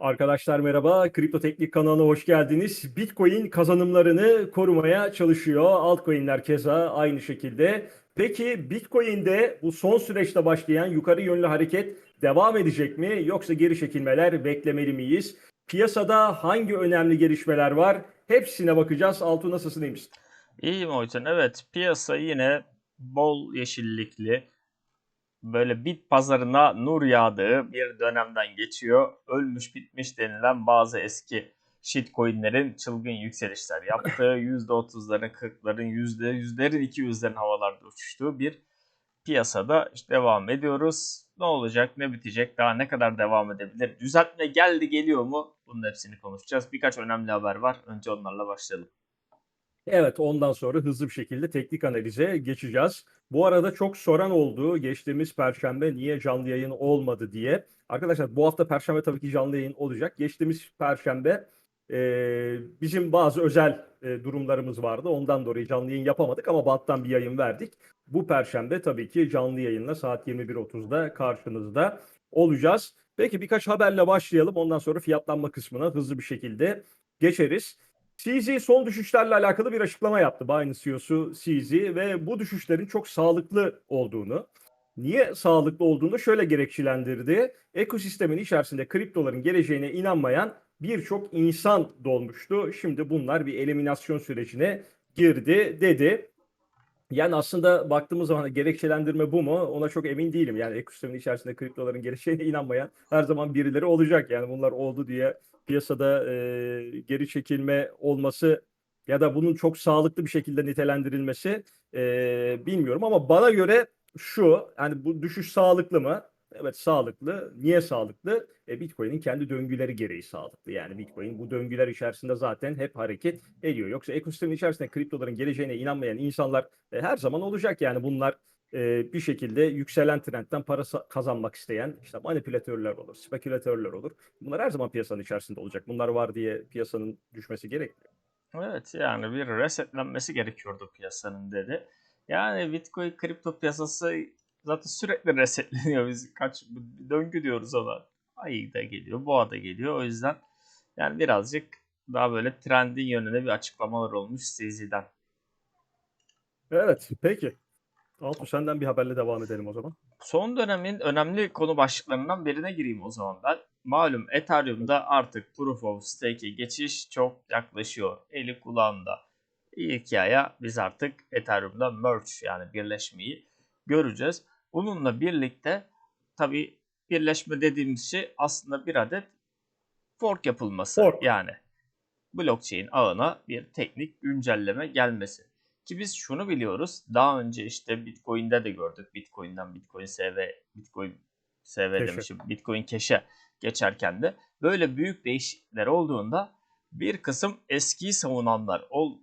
Arkadaşlar merhaba, Kripto Teknik kanalına hoş geldiniz. Bitcoin kazanımlarını korumaya çalışıyor. Altcoin'ler keza aynı şekilde. Peki Bitcoin'de bu son süreçte başlayan yukarı yönlü hareket devam edecek mi? Yoksa geri çekilmeler beklemeli miyiz? Piyasada hangi önemli gelişmeler var? Hepsine bakacağız. Altu nasılsın iyi? İyiyim Oytun. Evet piyasa yine bol yeşillikli böyle bit pazarına nur yağdığı bir dönemden geçiyor. Ölmüş bitmiş denilen bazı eski shitcoinlerin çılgın yükselişler yaptığı %30'ların 40'ların %100'lerin 200'lerin havalarda uçuştuğu bir piyasada işte devam ediyoruz. Ne olacak ne bitecek daha ne kadar devam edebilir? Düzeltme geldi geliyor mu? Bunun hepsini konuşacağız. Birkaç önemli haber var. Önce onlarla başlayalım. Evet, ondan sonra hızlı bir şekilde teknik analize geçeceğiz. Bu arada çok soran oldu geçtiğimiz Perşembe niye canlı yayın olmadı diye. Arkadaşlar bu hafta Perşembe tabii ki canlı yayın olacak. Geçtiğimiz Perşembe e, bizim bazı özel e, durumlarımız vardı. Ondan dolayı canlı yayın yapamadık ama banttan bir yayın verdik. Bu Perşembe tabii ki canlı yayınla saat 21.30'da karşınızda olacağız. Peki birkaç haberle başlayalım. Ondan sonra fiyatlanma kısmına hızlı bir şekilde geçeriz. CZ son düşüşlerle alakalı bir açıklama yaptı. Binance CEO'su CZ ve bu düşüşlerin çok sağlıklı olduğunu, niye sağlıklı olduğunu şöyle gerekçelendirdi. Ekosistemin içerisinde kriptoların geleceğine inanmayan birçok insan dolmuştu. Şimdi bunlar bir eliminasyon sürecine girdi dedi. Yani aslında baktığımız zaman gerekçelendirme bu mu? Ona çok emin değilim. Yani ekosistemin içerisinde kriptoların geleceğine inanmayan her zaman birileri olacak. Yani bunlar oldu diye piyasada e, geri çekilme olması ya da bunun çok sağlıklı bir şekilde nitelendirilmesi e, bilmiyorum ama bana göre şu yani bu düşüş sağlıklı mı? Evet sağlıklı. Niye sağlıklı? E, Bitcoin'in kendi döngüleri gereği sağlıklı. Yani Bitcoin bu döngüler içerisinde zaten hep hareket ediyor. Yoksa ekosistemin içerisinde kriptoların geleceğine inanmayan insanlar e, her zaman olacak. Yani bunlar e, bir şekilde yükselen trendten para kazanmak isteyen işte manipülatörler olur, spekülatörler olur. Bunlar her zaman piyasanın içerisinde olacak. Bunlar var diye piyasanın düşmesi gerekmiyor. Evet yani bir resetlenmesi gerekiyordu piyasanın dedi. Yani Bitcoin kripto piyasası zaten sürekli resetleniyor. Biz kaç döngü diyoruz ona. Ay da geliyor, boğa da geliyor. O yüzden yani birazcık daha böyle trendin yönüne bir açıklamalar olmuş CZ'den. Evet, peki. Altu senden bir haberle devam edelim o zaman. Son dönemin önemli konu başlıklarından birine gireyim o zaman ben. Malum Ethereum'da artık Proof of Stake'e geçiş çok yaklaşıyor. Eli kulağında. İlk aya biz artık Ethereum'da merge yani birleşmeyi göreceğiz. Bununla birlikte tabi birleşme dediğimiz şey aslında bir adet fork yapılması. Fork. Yani blockchain ağına bir teknik güncelleme gelmesi. Ki biz şunu biliyoruz. Daha önce işte Bitcoin'de de gördük. Bitcoin'den Bitcoin SV, Bitcoin SV Cash'e. demişim. Bitcoin Cash'e geçerken de böyle büyük değişiklikler olduğunda bir kısım eskiyi savunanlar ol,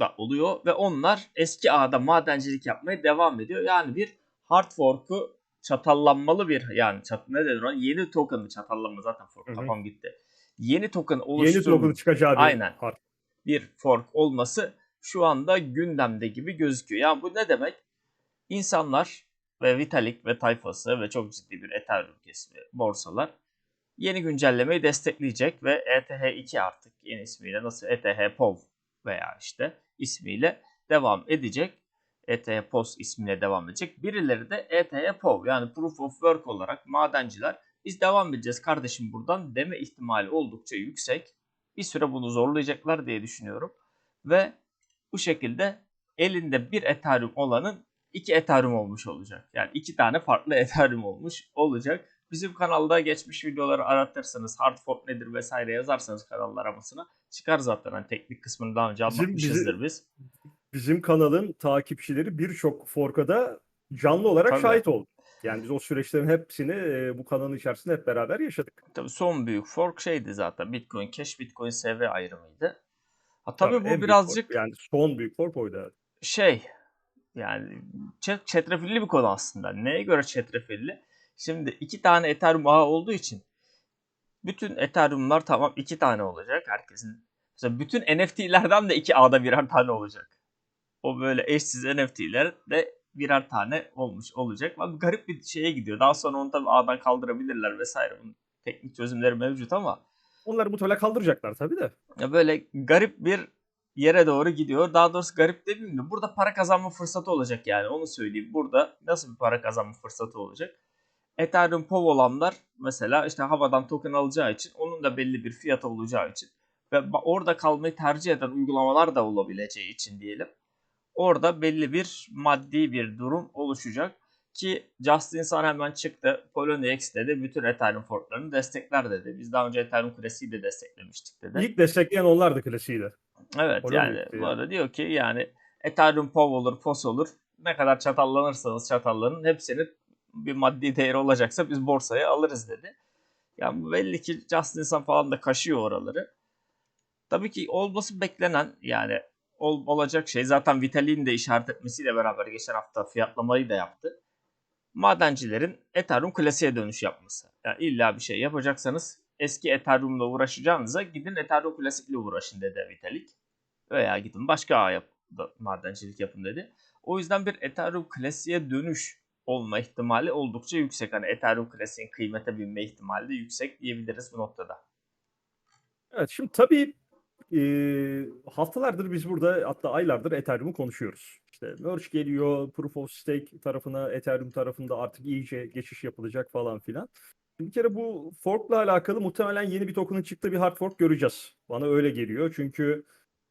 da oluyor ve onlar eski ağda madencilik yapmaya devam ediyor. Yani bir hard fork'u çatallanmalı bir yani çat, ne denir ona? Yeni token'ı çatallanma zaten fork Hı hı. kafam gitti. Yeni token Yeni oluşturma token çıkacağı bir Aynen. harf. bir fork olması şu anda gündemde gibi gözüküyor. Yani bu ne demek? İnsanlar ve Vitalik ve tayfası ve çok ciddi bir Ethereum kesimi borsalar yeni güncellemeyi destekleyecek ve ETH2 artık yeni ismiyle nasıl ETH POV veya işte ismiyle devam edecek. ETH POS ismiyle devam edecek. Birileri de ETH POV yani Proof of Work olarak madenciler biz devam edeceğiz kardeşim buradan deme ihtimali oldukça yüksek. Bir süre bunu zorlayacaklar diye düşünüyorum. Ve bu şekilde elinde bir Ethereum olanın iki Ethereum olmuş olacak. Yani iki tane farklı Ethereum olmuş olacak. Bizim kanalda geçmiş videoları aratırsanız hard fork nedir vesaire yazarsanız kanal aramasına çıkar zaten. Hani teknik kısmını daha önce anlatmışızdır biz. Bizim kanalın takipçileri birçok forkada canlı olarak Tabii. şahit oldu. Yani biz o süreçlerin hepsini e, bu kanalın içerisinde hep beraber yaşadık. Tabii son büyük fork şeydi zaten. Bitcoin Cash, Bitcoin SV ayrımıydı. Ha tabii, en bu birazcık fork, yani son büyük fork oydu. şey yani çetrefilli bir konu aslında. Neye göre çetrefilli? Şimdi iki tane Ethereum ağı olduğu için bütün Ethereum'lar tamam iki tane olacak herkesin. Mesela bütün NFT'lerden de iki ağda birer tane olacak. O böyle eşsiz NFT'ler de birer tane olmuş olacak. Ama garip bir şeye gidiyor. Daha sonra onu tabii ağdan kaldırabilirler vesaire. Bunun teknik çözümleri mevcut ama Onları muhtemelen kaldıracaklar tabii de. ya böyle garip bir yere doğru gidiyor. Daha doğrusu garip demeyeyim de burada para kazanma fırsatı olacak yani onu söyleyeyim. Burada nasıl bir para kazanma fırsatı olacak? Ethereum POV olanlar mesela işte havadan token alacağı için onun da belli bir fiyatı olacağı için ve orada kalmayı tercih eden uygulamalar da olabileceği için diyelim. Orada belli bir maddi bir durum oluşacak ki Justin Sun hemen çıktı. Poloniex dedi bütün Ethereum forklarını destekler dedi. Biz daha önce Ethereum klasiği de desteklemiştik dedi. İlk destekleyen onlardı klasiği Evet Poloniex yani bu arada diyor ki yani Ethereum POV olur, POS olur. Ne kadar çatallanırsanız çatallanın hepsinin bir maddi değeri olacaksa biz borsaya alırız dedi. Yani belli ki Justin Sun falan da kaşıyor oraları. Tabii ki olması beklenen yani ol- olacak şey zaten Vitalik'in de işaret etmesiyle beraber geçen hafta fiyatlamayı da yaptı. Madencilerin Ethereum klasiğe dönüş yapması. Yani illa bir şey yapacaksanız eski Ethereum'la uğraşacağınıza gidin Ethereum klasikle uğraşın dedi Vitalik. Veya gidin başka ağ yap, madencilik yapın dedi. O yüzden bir Ethereum klasiğe dönüş olma ihtimali oldukça yüksek. Hani Ethereum klasiğin kıymete binme ihtimali de yüksek diyebiliriz bu noktada. Evet şimdi tabii e, haftalardır biz burada hatta aylardır Ethereum'u konuşuyoruz. İşte merge geliyor, Proof of Stake tarafına, Ethereum tarafında artık iyice geçiş yapılacak falan filan. Bir kere bu fork'la alakalı muhtemelen yeni bir token'ın çıktığı bir hard fork göreceğiz. Bana öyle geliyor. Çünkü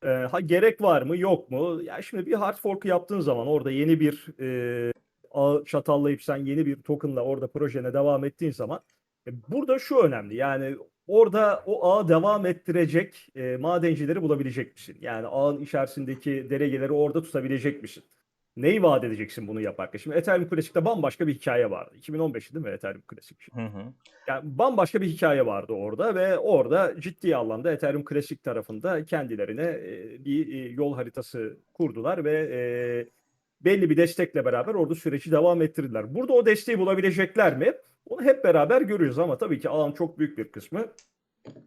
e, ha gerek var mı yok mu? Ya şimdi bir hard fork yaptığın zaman orada yeni bir e, ağ çatallayıp sen yeni bir token'la orada projene devam ettiğin zaman e, burada şu önemli. Yani orada o ağı devam ettirecek e, madencileri bulabilecek misin? Yani ağın içerisindeki delegeleri orada tutabilecek misin? Neyi vaat edeceksin bunu yaparken? Şimdi Ethereum Classic'te bambaşka bir hikaye vardı. 2015'ti değil mi Ethereum Classic? Hı hı. Yani bambaşka bir hikaye vardı orada ve orada ciddi anlamda Ethereum Classic tarafında kendilerine e, bir e, yol haritası kurdular ve e, belli bir destekle beraber orada süreci devam ettirdiler. Burada o desteği bulabilecekler mi? Onu hep beraber görüyoruz ama tabii ki ağın çok büyük bir kısmı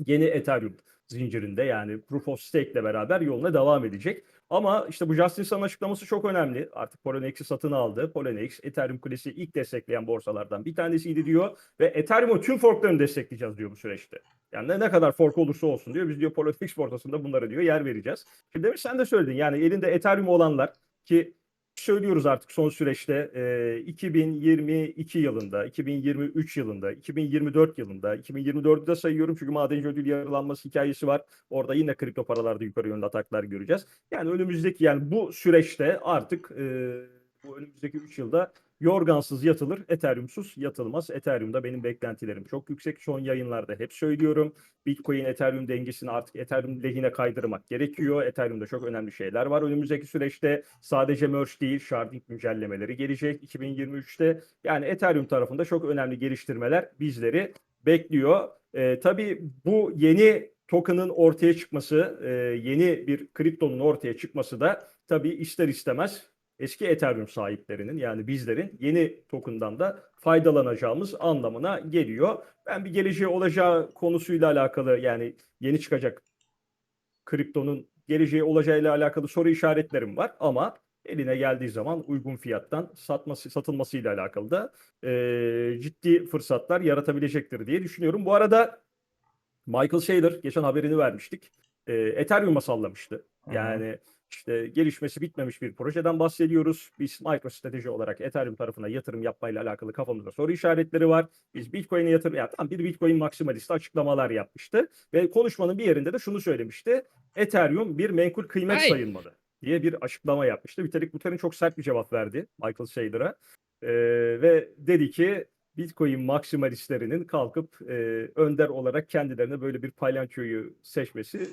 yeni Ethereum zincirinde yani Proof of Stake ile beraber yoluna devam edecek. Ama işte bu Justin Sun'ın açıklaması çok önemli. Artık Polygonex'i satın aldı. Poloniex Ethereum Classic'i ilk destekleyen borsalardan bir tanesiydi diyor ve Ethereum'un tüm forklarını destekleyeceğiz diyor bu süreçte. Yani ne, kadar fork olursa olsun diyor. Biz diyor Poloniex borsasında bunlara diyor yer vereceğiz. Şimdi demiş sen de söyledin yani elinde Ethereum olanlar ki söylüyoruz artık son süreçte e, 2022 yılında, 2023 yılında, 2024 yılında, 2024'ü de sayıyorum çünkü madenci ödül yarılanması hikayesi var. Orada yine kripto paralarda yukarı yönlü ataklar göreceğiz. Yani önümüzdeki yani bu süreçte artık e, bu önümüzdeki 3 yılda yorgansız yatılır, Ethereum'suz yatılmaz. Ethereum'da benim beklentilerim çok yüksek. Son yayınlarda hep söylüyorum. Bitcoin Ethereum dengesini artık Ethereum lehine kaydırmak gerekiyor. Ethereum'da çok önemli şeyler var. Önümüzdeki süreçte sadece merge değil, sharding güncellemeleri gelecek 2023'te. Yani Ethereum tarafında çok önemli geliştirmeler bizleri bekliyor. Ee, tabii bu yeni token'ın ortaya çıkması, e, yeni bir kriptonun ortaya çıkması da tabii ister istemez eski Ethereum sahiplerinin yani bizlerin yeni token'dan da faydalanacağımız anlamına geliyor. Ben bir geleceği olacağı konusuyla alakalı yani yeni çıkacak kriptonun geleceği olacağıyla alakalı soru işaretlerim var ama eline geldiği zaman uygun fiyattan satması satılmasıyla alakalı da eee, ciddi fırsatlar yaratabilecektir diye düşünüyorum. Bu arada Michael Saylor geçen haberini vermiştik. Eee Ethereum'a sallamıştı. Hı hı. İşte gelişmesi bitmemiş bir projeden bahsediyoruz. Biz MicroStrateji olarak Ethereum tarafına yatırım yapmayla alakalı kafamızda soru işaretleri var. Biz Bitcoin'e yatırım ya tam bir Bitcoin maksimalisti açıklamalar yapmıştı ve konuşmanın bir yerinde de şunu söylemişti. Ethereum bir menkul kıymet Ay. sayılmalı diye bir açıklama yapmıştı. Vitalik Buterin çok sert bir cevap verdi Michael Saylor'a. Ee, ve dedi ki Bitcoin maksimalistlerinin kalkıp e, önder olarak kendilerine böyle bir palyançoyu seçmesi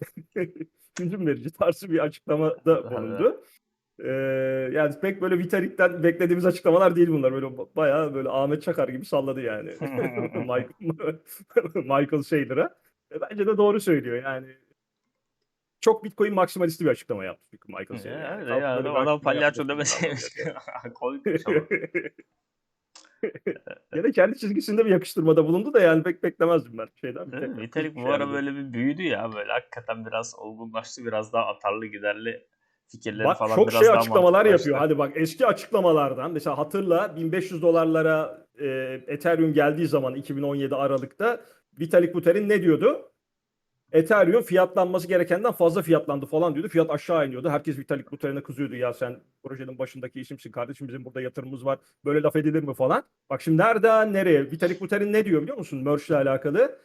hüzün verici tarzı bir açıklamada bulundu. Ee, yani pek böyle Vitalik'ten beklediğimiz açıklamalar değil bunlar. Böyle ba- bayağı böyle Ahmet Çakar gibi salladı yani. Michael, Michael Saylor'a. E, Bence de doğru söylüyor yani. Çok Bitcoin maksimalisti bir açıklama yaptı Michael. Ya, Yani öyle kalkıp ya, böyle bir adam, palyaço demeseymiş. lazım. Da kendi çizgisinde bir yakıştırmada bulundu da yani pek beklemezdim ben şeyden. Değil mi? Vitalik şey bu ara yani. böyle bir büyüdü ya böyle hakikaten biraz olgunlaştı biraz daha atarlı giderli fikirleri Bak falan çok biraz şey daha açıklamalar yapıyor. Hadi bak eski açıklamalardan mesela hatırla 1500 dolarlara e, Ethereum geldiği zaman 2017 Aralık'ta Vitalik Buterin ne diyordu? Ethereum fiyatlanması gerekenden fazla fiyatlandı falan diyordu. Fiyat aşağı iniyordu. Herkes Vitalik Buterin'e kızıyordu. Ya sen projenin başındaki isimsin kardeşim bizim burada yatırımımız var. Böyle laf edilir mi falan. Bak şimdi nereden nereye? Vitalik Buterin ne diyor biliyor musun? Merge ile alakalı.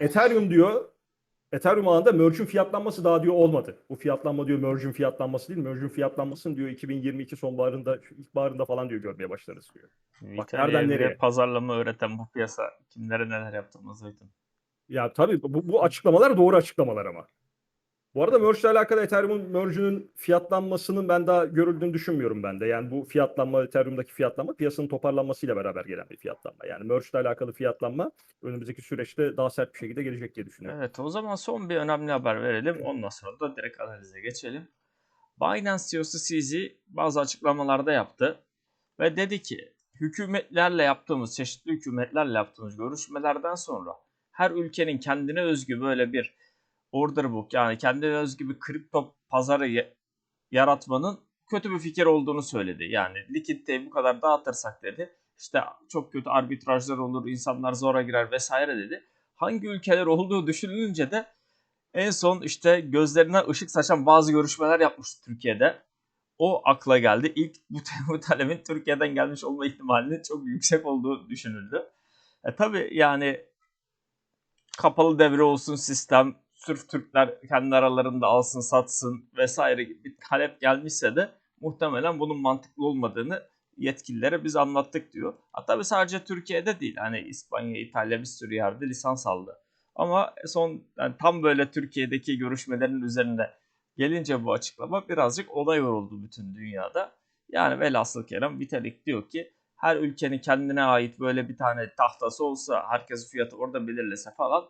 Ethereum diyor Ethereum ağında merge'ün fiyatlanması daha diyor olmadı. Bu fiyatlanma diyor merge'ün fiyatlanması değil. Merge'ün fiyatlanmasını diyor 2022 sonbaharında, ilkbaharında falan diyor görmeye başlarız diyor. Bak nereden nereye? pazarlama öğreten bu piyasa kimlere neler yaptığımızı duydum. Ya tabii bu, bu açıklamalar doğru açıklamalar ama. Bu arada merge ile alakalı Ethereum'un merge'ünün fiyatlanmasının ben daha görüldüğünü düşünmüyorum ben de. Yani bu fiyatlanma, Ethereum'daki fiyatlanma piyasanın toparlanmasıyla beraber gelen bir fiyatlanma. Yani merge ile alakalı fiyatlanma önümüzdeki süreçte daha sert bir şekilde gelecek diye düşünüyorum. Evet o zaman son bir önemli haber verelim. Ondan sonra da direkt analize geçelim. Binance CEO'su CZ bazı açıklamalarda yaptı. Ve dedi ki hükümetlerle yaptığımız, çeşitli hükümetlerle yaptığımız görüşmelerden sonra her ülkenin kendine özgü böyle bir order book yani kendine özgü bir kripto pazarı ya- yaratmanın kötü bir fikir olduğunu söyledi. Yani likiditeyi bu kadar dağıtırsak dedi. işte çok kötü arbitrajlar olur, insanlar zora girer vesaire dedi. Hangi ülkeler olduğu düşünülünce de en son işte gözlerine ışık saçan bazı görüşmeler yapmıştı Türkiye'de. O akla geldi. İlk bu, bu talebin Türkiye'den gelmiş olma ihtimalinin çok yüksek olduğu düşünüldü. E tabi yani kapalı devre olsun sistem, sırf Türkler kendi aralarında alsın satsın vesaire gibi bir talep gelmişse de muhtemelen bunun mantıklı olmadığını yetkililere biz anlattık diyor. Ha tabii sadece Türkiye'de değil. Hani İspanya, İtalya bir sürü yerde lisans aldı. Ama son yani tam böyle Türkiye'deki görüşmelerin üzerinde gelince bu açıklama birazcık olay yoruldu bütün dünyada. Yani velhasıl kelam Vitalik diyor ki her ülkenin kendine ait böyle bir tane tahtası olsa herkes fiyatı orada belirlese falan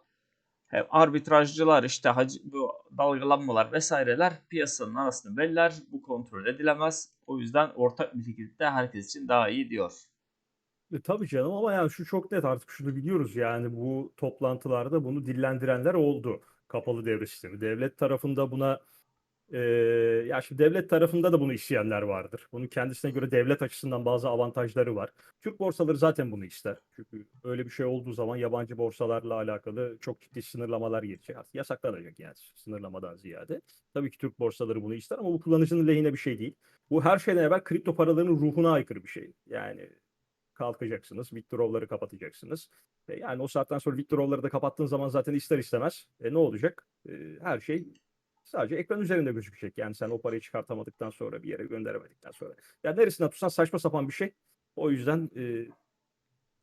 hem arbitrajcılar işte hac- bu dalgalanmalar vesaireler piyasanın arasını belirler. Bu kontrol edilemez. O yüzden ortak bir fikirde herkes için daha iyi diyor. E, tabii canım ama yani şu çok net artık şunu biliyoruz yani bu toplantılarda bunu dillendirenler oldu. Kapalı devre sistemi. Devlet tarafında buna e, ya şimdi devlet tarafında da bunu isteyenler vardır. Bunun kendisine göre devlet açısından bazı avantajları var. Türk borsaları zaten bunu ister. Çünkü öyle bir şey olduğu zaman yabancı borsalarla alakalı çok ciddi sınırlamalar gelecek. Yasaklanacak yani sınırlamadan ziyade. Tabii ki Türk borsaları bunu ister ama bu kullanıcının lehine bir şey değil. Bu her şeyden evvel kripto paraların ruhuna aykırı bir şey. Yani kalkacaksınız, withdraw'ları kapatacaksınız. E, yani o saatten sonra withdraw'ları da kapattığın zaman zaten ister istemez e, ne olacak? E, her şey sadece ekran üzerinde gözükecek. Yani sen o parayı çıkartamadıktan sonra bir yere gönderemedikten sonra. Yani neresinden tutsan saçma sapan bir şey. O yüzden e,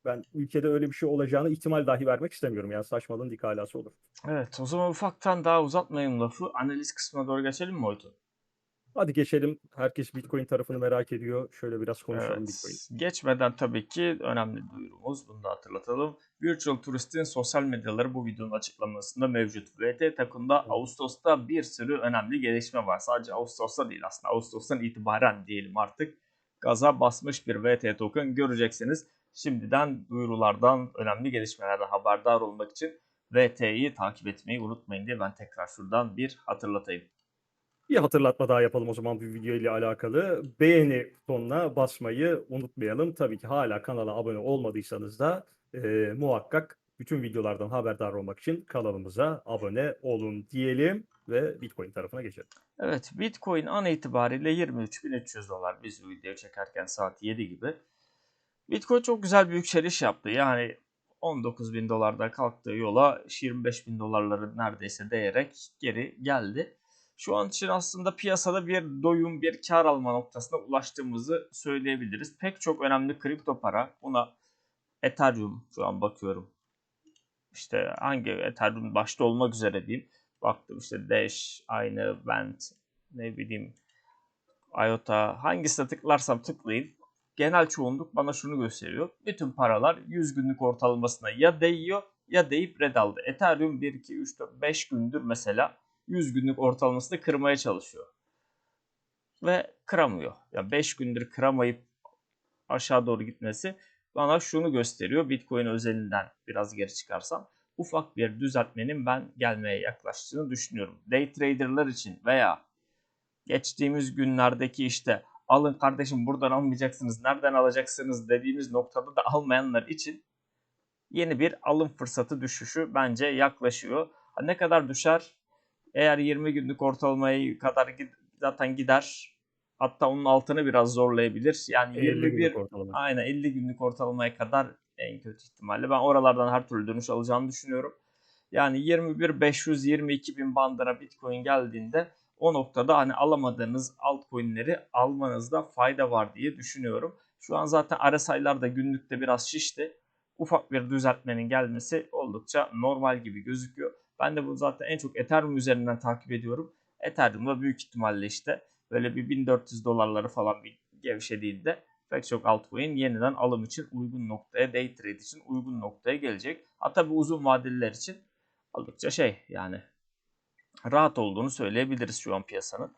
ben ülkede öyle bir şey olacağını ihtimal dahi vermek istemiyorum. Yani saçmalığın dik alası olur. Evet o zaman ufaktan daha uzatmayın lafı. Analiz kısmına doğru geçelim mi Oytun? Hadi geçelim. Herkes Bitcoin tarafını merak ediyor. Şöyle biraz konuşalım Evet. Bitcoin. Geçmeden tabii ki önemli duyurumuz. Bunu da hatırlatalım. Virtual Turist'in sosyal medyaları bu videonun açıklamasında mevcut. VT takımda Ağustos'ta bir sürü önemli gelişme var. Sadece Ağustos'ta değil aslında. Ağustos'tan itibaren diyelim artık. Gaza basmış bir VT token göreceksiniz. Şimdiden duyurulardan, önemli gelişmelerden haberdar olmak için VT'yi takip etmeyi unutmayın diye ben tekrar şuradan bir hatırlatayım. Bir hatırlatma daha yapalım o zaman bu video ile alakalı. Beğeni butonuna basmayı unutmayalım. Tabii ki hala kanala abone olmadıysanız da e, muhakkak bütün videolardan haberdar olmak için kanalımıza abone olun diyelim ve Bitcoin tarafına geçelim. Evet Bitcoin an itibariyle 23.300 dolar biz bu videoyu çekerken saat 7 gibi. Bitcoin çok güzel bir yükseliş yaptı. Yani 19.000 dolarda kalktığı yola 25.000 dolarları neredeyse değerek geri geldi. Şu an için aslında piyasada bir doyum, bir kar alma noktasına ulaştığımızı söyleyebiliriz. Pek çok önemli kripto para buna Ethereum şu an bakıyorum. İşte hangi Ethereum başta olmak üzere diyeyim. Baktım işte Dash, aynı Band, ne bileyim IOTA hangisine tıklarsam tıklayayım. Genel çoğunluk bana şunu gösteriyor. Bütün paralar 100 günlük ortalamasına ya değiyor ya deyip red aldı. Ethereum 1, 2, 3, 4, 5 gündür mesela 100 günlük ortalamasını kırmaya çalışıyor. Ve kıramıyor. Ya 5 gündür kıramayıp aşağı doğru gitmesi bana şunu gösteriyor. Bitcoin özelinden biraz geri çıkarsam ufak bir düzeltmenin ben gelmeye yaklaştığını düşünüyorum. Day trader'lar için veya geçtiğimiz günlerdeki işte alın kardeşim buradan almayacaksınız, nereden alacaksınız dediğimiz noktada da almayanlar için yeni bir alım fırsatı düşüşü bence yaklaşıyor. Ne kadar düşer? Eğer 20 günlük ortalamaya kadar gid- zaten gider. Hatta onun altını biraz zorlayabilir. Yani 50 21 günlük ortalama. aynen 50 günlük ortalamaya kadar en kötü ihtimalle. Ben oralardan her türlü dönüş alacağını düşünüyorum. Yani 21 500 22 bin bandına Bitcoin geldiğinde o noktada hani alamadığınız altcoin'leri almanızda fayda var diye düşünüyorum. Şu an zaten RSI'lar da günlükte biraz şişti. Ufak bir düzeltmenin gelmesi oldukça normal gibi gözüküyor. Ben de bunu zaten en çok Ethereum üzerinden takip ediyorum. Ethereum'da büyük ihtimalle işte böyle bir 1400 dolarları falan bir gevşediğinde pek çok altcoin yeniden alım için uygun noktaya, day trade için uygun noktaya gelecek. Hatta bu uzun vadeliler için oldukça şey yani rahat olduğunu söyleyebiliriz şu an piyasanın.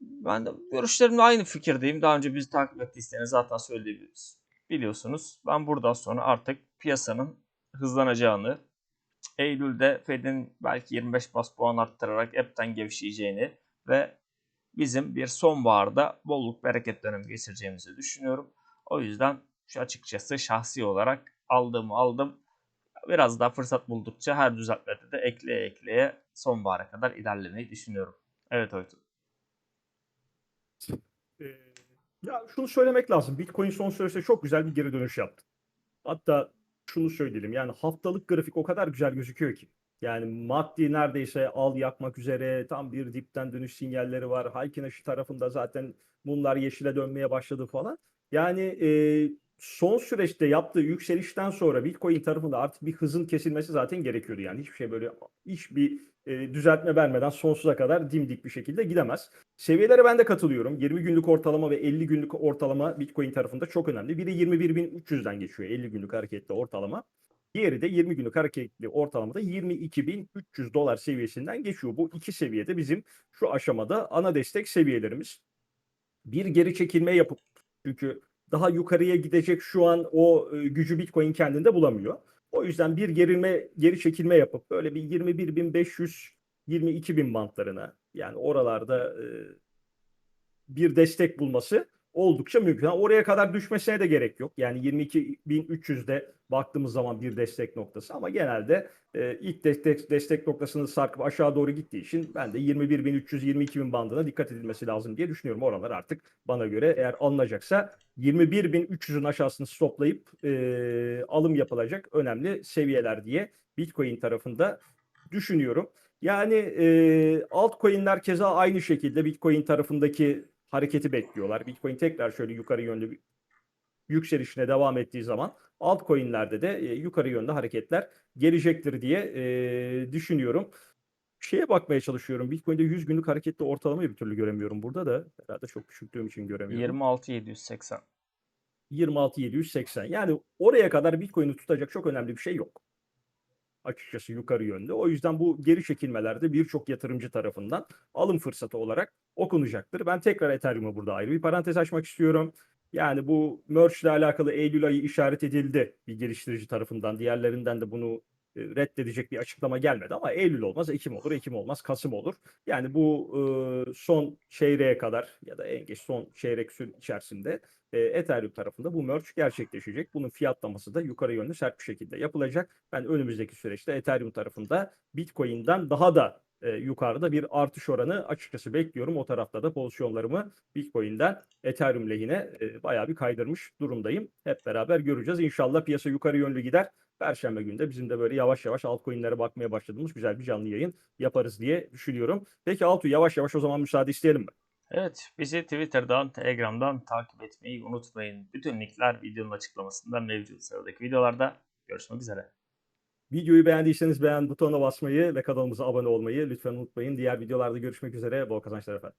Ben de görüşlerimle aynı fikirdeyim. Daha önce bizi takip ettiyseniz zaten söyleyebiliriz. Biliyorsunuz ben buradan sonra artık piyasanın hızlanacağını, Eylül'de Fed'in belki 25 bas puan arttırarak hepten gevşeyeceğini ve bizim bir sonbaharda bolluk bereket dönemi geçireceğimizi düşünüyorum. O yüzden şu açıkçası şahsi olarak aldığımı aldım. Biraz daha fırsat buldukça her düzeltmede de ekleye ekleye sonbahara kadar ilerlemeyi düşünüyorum. Evet Oytun. Ee, ya şunu söylemek lazım. Bitcoin son süreçte çok güzel bir geri dönüş yaptı. Hatta şunu söyleyelim. Yani haftalık grafik o kadar güzel gözüküyor ki. Yani maddi neredeyse al yakmak üzere tam bir dipten dönüş sinyalleri var. Haykineşi tarafında zaten bunlar yeşile dönmeye başladı falan. Yani e, son süreçte yaptığı yükselişten sonra Bitcoin tarafında artık bir hızın kesilmesi zaten gerekiyordu. Yani hiçbir şey böyle hiçbir e, düzeltme vermeden sonsuza kadar dimdik bir şekilde gidemez. Seviyelere ben de katılıyorum. 20 günlük ortalama ve 50 günlük ortalama Bitcoin tarafında çok önemli. Biri 21.300'den geçiyor 50 günlük hareketli ortalama. Diğeri de 20 günlük hareketli ortalamada 22.300 dolar seviyesinden geçiyor. Bu iki seviyede bizim şu aşamada ana destek seviyelerimiz. Bir geri çekilme yapıp çünkü daha yukarıya gidecek şu an o e, gücü Bitcoin kendinde bulamıyor. O yüzden bir gerilme, geri çekilme yapıp böyle bir 21.500 22.000 bantlarına yani oralarda bir destek bulması oldukça mümkün. Ha, oraya kadar düşmesine de gerek yok. Yani 22.300'de baktığımız zaman bir destek noktası ama genelde e, ilk destek, destek noktasını sarkıp aşağı doğru gittiği için ben de 21.300-22.000 bandına dikkat edilmesi lazım diye düşünüyorum. Oralar artık bana göre eğer alınacaksa 21.300'ün aşağısını stoplayıp e, alım yapılacak önemli seviyeler diye Bitcoin tarafında düşünüyorum. Yani e, altcoin'ler keza aynı şekilde Bitcoin tarafındaki hareketi bekliyorlar. Bitcoin tekrar şöyle yukarı yönlü bir yükselişine devam ettiği zaman altcoin'lerde de e, yukarı yönde hareketler gelecektir diye e, düşünüyorum. Şeye bakmaya çalışıyorum. Bitcoin'de 100 günlük hareketli ortalamayı bir türlü göremiyorum burada da. Herhalde çok küçülttüğüm için göremiyorum. 26.780. 26.780. Yani oraya kadar Bitcoin'i tutacak çok önemli bir şey yok. Açıkçası yukarı yönde. O yüzden bu geri çekilmelerde birçok yatırımcı tarafından alım fırsatı olarak okunacaktır. Ben tekrar Ethereum'a burada ayrı bir parantez açmak istiyorum. Yani bu merge ile alakalı Eylül ayı işaret edildi bir geliştirici tarafından. Diğerlerinden de bunu reddedecek bir açıklama gelmedi ama Eylül olmaz, Ekim olur, Ekim olmaz, Kasım olur. Yani bu e, son çeyreğe kadar ya da en geç son çeyrek süre içerisinde e, Ethereum tarafında bu merge gerçekleşecek. Bunun fiyatlaması da yukarı yönlü sert bir şekilde yapılacak. Ben önümüzdeki süreçte Ethereum tarafında Bitcoin'den daha da e, yukarıda bir artış oranı açıkçası bekliyorum. O tarafta da pozisyonlarımı Bitcoin'den Ethereum lehine e, bayağı bir kaydırmış durumdayım. Hep beraber göreceğiz. İnşallah piyasa yukarı yönlü gider. Perşembe günü de bizim de böyle yavaş yavaş altcoin'lere bakmaya başladığımız güzel bir canlı yayın yaparız diye düşünüyorum. Peki Altu yavaş yavaş o zaman müsaade isteyelim mi? Evet, bizi Twitter'dan, Telegram'dan takip etmeyi unutmayın. Bütün linkler videonun açıklamasında mevcut sıradaki videolarda. Görüşmek üzere. Videoyu beğendiyseniz beğen butonuna basmayı ve kanalımıza abone olmayı lütfen unutmayın. Diğer videolarda görüşmek üzere. Bol kazançlar efendim.